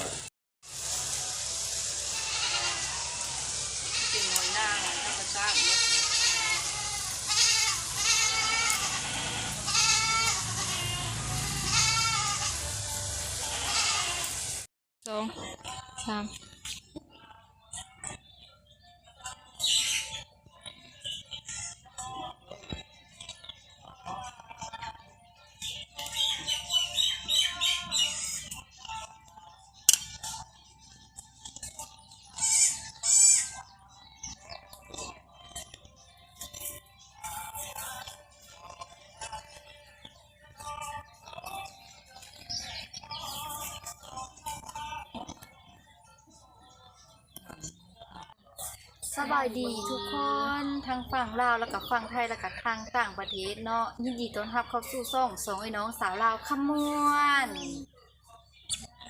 ช่กินหสองสาม สบายดีทุกคนทั้งฝั่งลาวแล้วก็ฝั่งไทยแล้วก็ทางต่างประเทศเนาะยินดีต้อนรับเข้าสู่ช่องสองไอ้น้องสาวลาวขมวน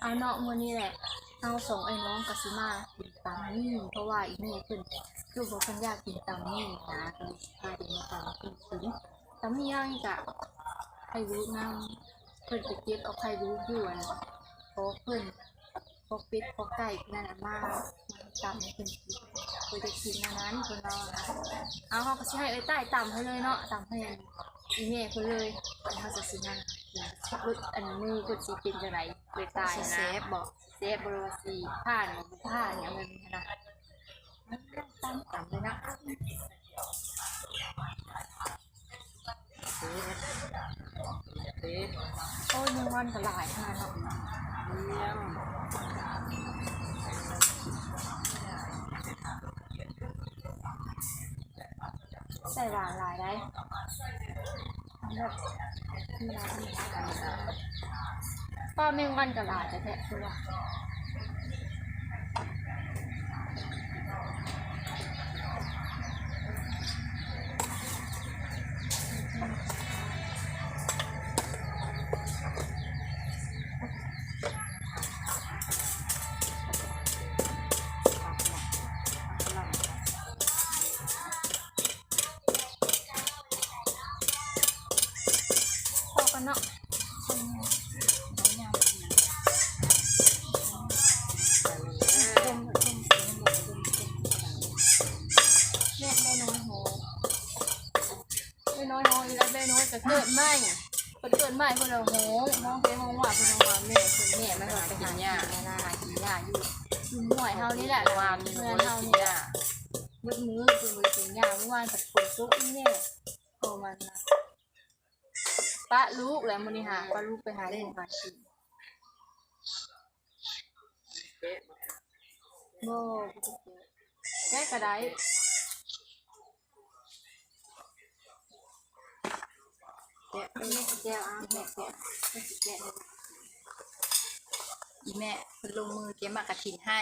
เอาเนาะมื้อนี้แหละเอาสองไอ้น้องกัสิมากินตำนี่เพราะว่าอีแม่เพิ่นลูกบ่เพิ่นอยากกินตำนี่นะก็เลยพาเด็กมาตำเพิ่นกินตำนี่ย่างนี่ก็ไข่รู้นำเพิ่นไปเก็บเอาไข่รู้อยู่อันโต๊ะเพิ่นพวกป็ดพวกไก่นั่นน่ะมาตำให้เพิ่นกิน พิ่นจะกินอันนั้นเพิ่นเอานะเอาเขาก็สิให้เอ้ยใต้ต่ำให้เลยเนาะต่ำให้อีแม่เพิ่นเลยเพิ่นเขาจะสินั่นรสอันมือเพิ่นสิเป็นจังไดเอ้ยตายนะเซฟบ่เซฟบรูวาสิผ่านบ่ผ่านหยังแบบนี้นะตำตำเลยนะโอ้ยยังวันก็หลายขนาดเนาะเยี่ยม ใส่หวานหลายได้แบบมีหลายมีหลายป้าแม่งวันกับหลายแต่แท้คือว่า น้อยโหได้น้อยโหอีแล้วได้น้อยก็เกิดไหมเพิ่นเกิดไหมเพิ่นเอาโหน้องไปห้องว่าเพิ่นเอาว่าแม่เพิ่นแม่มันก็ไปหาหญ้าแม่น่าหากินหญ้าอยู่อยู่หน่วยเฮานี่แหละความเพื่อนเฮานี่แหละมืดมือคือมือกินหญ้าเมื่อวานกับฝนตกอีแม่โทรมันนะป้าลูกแล้วมื้อนี้หาป้าลูกไปหาเล่นหากินเป๊ะบ่แก้กระได แกะไม่สิแก้วอะแม่แกะแม่สิแกะอีแม่เพิ่นลงมือเก็บมากระถินให้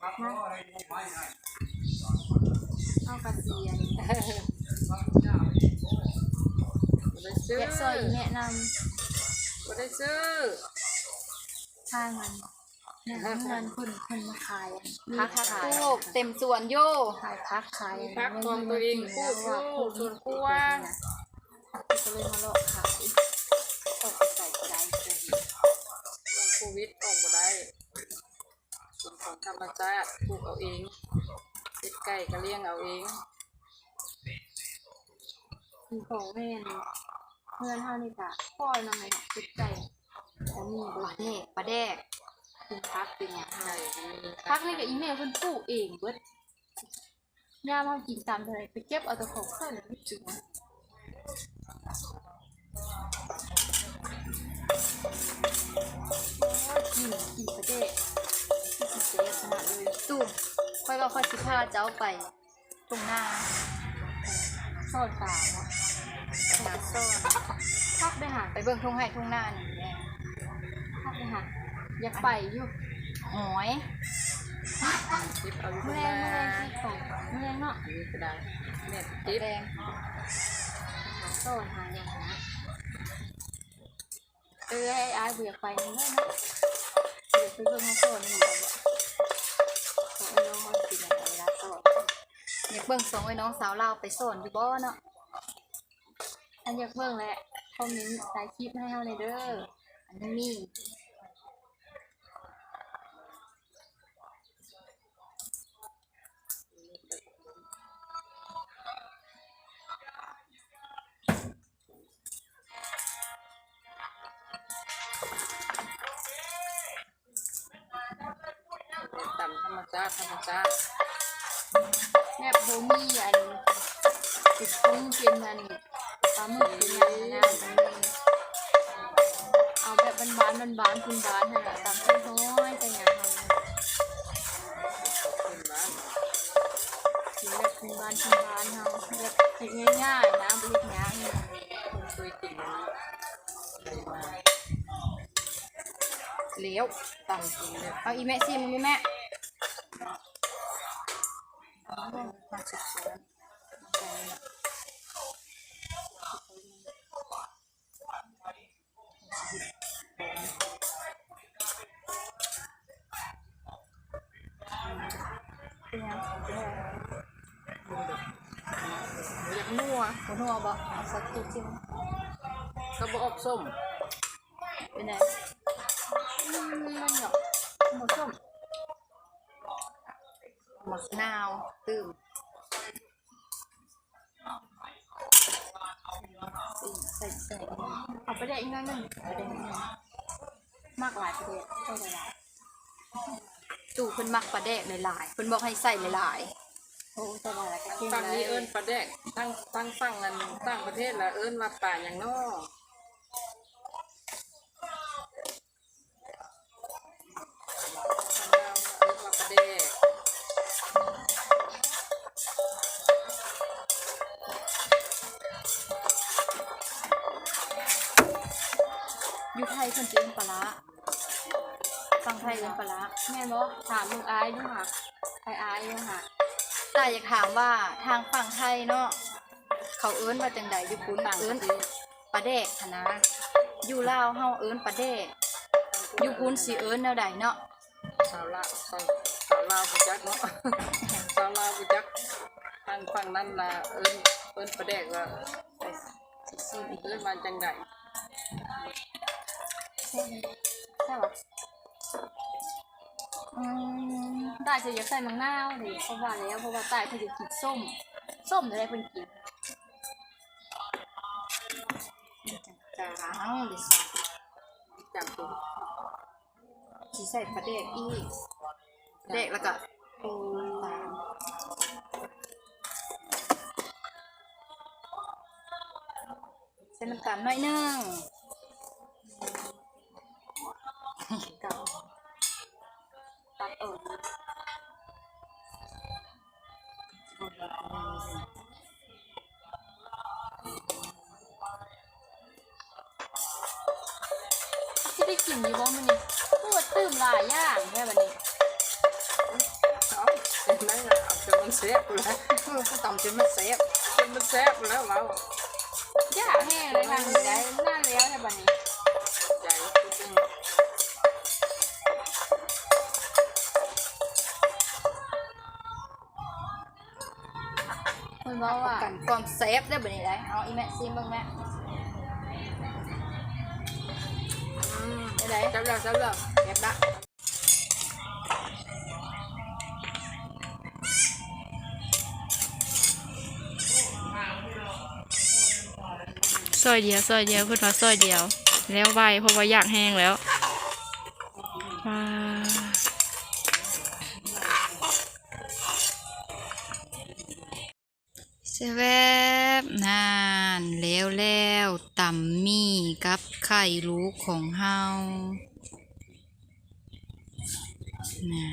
นะเอากระเทียมบ่ได้ซื้อแกะซอยอีแม่นบ่ได้ซื้อำข้างมันเนี่ยเงินคนคนมาขายอะมีพักผักขายโขกเต็มสวนโยขายพักขายมีพักของตัวเองปลูกอยู่สวนครัว ก็เลยมาเลาะขายออกไปใส่กระไดเลยลงโควิดออกบ่ได้เป็นของธรรมชาติปลูกเอาเองเป็ดไก่ก็เลี้ยงเอาเองมีของแม่นเพื่อนเท่านี่กะพ่อยนำไงติดใจแต่มีปลาแดกปลาแดกเป็นพักเป็นอย่างไรพักนี่กับอีเมลเพิ่นปลูกเองเบิดย่ามากินตามเท่าไรไปเก็บเอาแตัวของเข้าเลยไม่จริง นะกินกินปลาแดกที่สิเจ๊ขนาดเลยตู้ค่อยว่าค่อยสิพาเจ้าไป ตรงหน้าซ่อนป่าเนาะตาซ่อนพักไปหาไปเบิ่งทุ่งไห่ทุ่งนานี่แหละพักไปหาอยากไปอยู่หอยคลิปเอาอยู่แมข้างลหน้างแมลงที่ของแมลงเนาะอันนี้ก็ได้แม่คลิปแดงหาโซนหาอย่างนะ เออไอ้อายกูอยกไปนี่เลยนะเบียวไปเบิ่งโซนนี่แบบว่าของไอ้น้องเขากินอะไรเวลาโซนอยากเบิ่งสองไอ้น้องสาวเราไปโซนอยู่บ่เนาะอันอยากเบิ่งแหละคอมเมนต์ใส่คลิปให้เฮาเลยเด้ออันนี้ มีรมชาติธรรมชาแบบโบมีอันติดกุ้งเป็นอันปลาหมึกเป็นอันนะเอาแบบบานๆบานๆคุณบานนั่นแหละตามเส้นน้อยแต่อย่านั้นเป็นบ้านกินแบบคุณบานคุณบานเฮาแบบเฮ็ดง่ายๆนะบ่เฮ็ดยากนี่คนเคยกินนะเลี้ยวตำกินเนี่ยเอาอีแม่ซิมมีแม่ มาสุดๆเป็นยังอยากนัวหัวนัวบ่เอาสักจุดซิม ก็บอกอบส้ม เป็นไงอืมมันเหรอหมูส้มหมักนาวตื่มใส่ใส่ เอาไปได้อีกหนิดนึงไปได้อีกหนิดนึงมากหลายประเด็นใส่หลายๆตู่เพิ่นมักปลาแดกหลายๆเพิ่นบอกให้ใส่หลายๆโอ้ใส่หลายๆก็กินฝั่งเลนี้ยเอิ้นปลาแดกตั้งตั้งฝั่งนั้นตั้งประเทศละเอิ้นว่าป่าอย่างนอก อยู่ไทยเพิ่นสิเอิ้นปลาร้าฟังไทยเอิ้นปลาร้าแม่บอกถามลูกอายด้วยค่ะใครอายด้วยค่ะแต่อยากถามว่าทางฝั่งไทยเนาะเขาเอิ้นว่าจังใดอยู่คุณต่างปเอิ้นระเทศปลาแดกหั้นนะอยู่ลาวเฮาเอิ้นปลาแดกอยู่คุณสิเอิ้นแนวใดเนาะชาวลาวชาวชาวลาวกุจักเนาะชาวลาวกุจักทางฝั่งนั้นละเอิ้นเอิ้นปลาแดกว่าสิซิมอีกเอิ้นมาจังได ใช่ใช่ปะอืมตายจะอยากใส่มังนาวเลยเพราะว่าแล้วเพราะว่าตายเขาจะกินส้ม ส้มอะไรเพิ่นกินจางดิสิจังตัวสิใส่ปลาแดกอีกปลาแดกแล้วก็โอ้ตามใส่น้ำตาลน่อยนึง ตัดออกที่ได้กินอยู่บ่มันนี่ปวดตื่มหลายอย่างแค่บัดนี้เอาเห็นไหมล่ะเอาจนมันแซ่บแล้วเออตำจนมันแซ่บจนมันแซ่บแล้วเรา ยากแห้งเลยทางนี้ได้น่าแล้วแค่บัดนี้ เพิ่นบอกว่ากันความแซ่บได้บ่นี่ได้เอาอีแม่ซิมเบิ่งแม่อืมได้ไดจับแล้วจับแล้วแซ่บละซอยเดียวซอยเดียวขึ้นมาซอยเดียว แล้วไวเพราะว่าอยากแห้งแล้วว้า เซเวบนานแล้วแล้วตำมี่กับไข่ลูกของเฮาน่ะ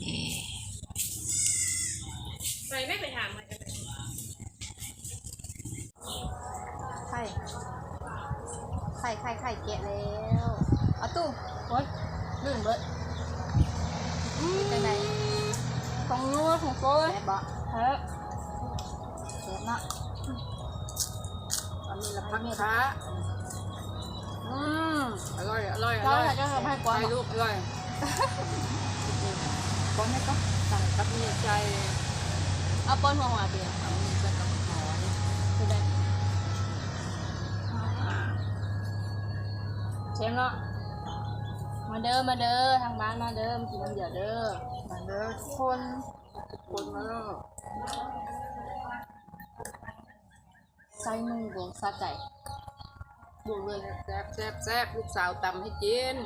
เอ๊ะไข่ไข่ไข่ไข่แกะแล้วเอาตู้โอ๊ยลืมเบิดเป็นไง ของนัวของโก้ยแซ่บบ่เฮ้ยแซ่บเนาะอันนี้ละพักค้าอืมอร่อยอร่อยอเราร่อยอยากจะทำให้กวางให้ลูกอร่อยก้อนให้ก็สั่งกับมีใจเอาป้อนหัวหัวเปลี่ยนเอามีใจกับหอนคือได้เชมเนาะ มาเด้อมาเด้อทางบ้านมาเด้อมากินน้ำเดือดเด้อมาเด้อทุกคนคนมาแล้วใส่มือบวงซาใจบวงเลยแซ่บแซ่บแซ่บลูกสาวตำให้กิน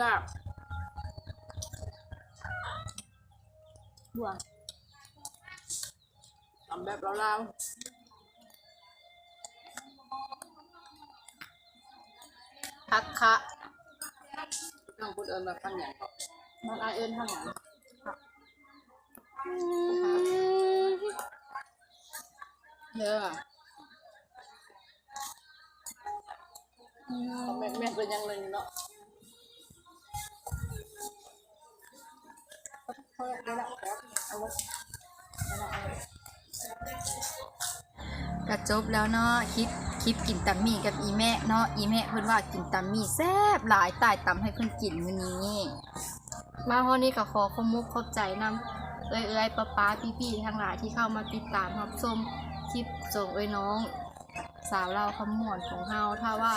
ยากบ่วงทำแบบลาว พักคะๆต้องพูดเอิญแบบพันอย่างก็มันอาเอิ้นทางหลังเด้อแม่แม่เป็นอยังหนึ่งเนาะกระจบแล้วเนาะคลิปค ลิปกินตัมมี่กับอีแม่เนาะอีแม่เพิ่นว่ากินตัมมี่แซ่บหลายตายตำให้เพิ่นกินมื้อนี้ มาห้อนี้ก็ขอขอบมุกขอบใจนำเอ้ยเอ้ยป้าป้าพี่พี่ๆทั้งหลายที่เข้ามาติดตามรับชมคลิปส่งเอ้ยน้อง สาวเราคำมวนของเฮาถ้าว่า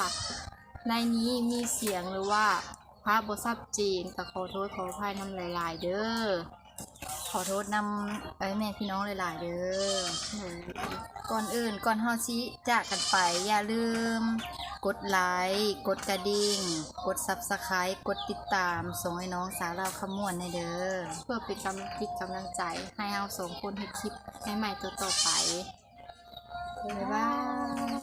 ในนี้มีเสียงหรือว่าพระบทรัพย์จีนก็ขอโทษขออภัยนำหลาย ๆ เด้อ ขอโทษนำเอ้ยแม่พี่น้องหลายๆเด้อก่อนอื่นก่อนเฮาสิจากกันไป อย่าลืม กดไลค์กดกระดิ่ง กด Subscribe กดติดตาม ส่งให้น้องสาวเราขมวนในเด้อเพื่อเป็นกำลังจิตกำลังใจ ให้เราสองคนให้คลิปใหม่ๆต่อๆไปบ๊ายบาย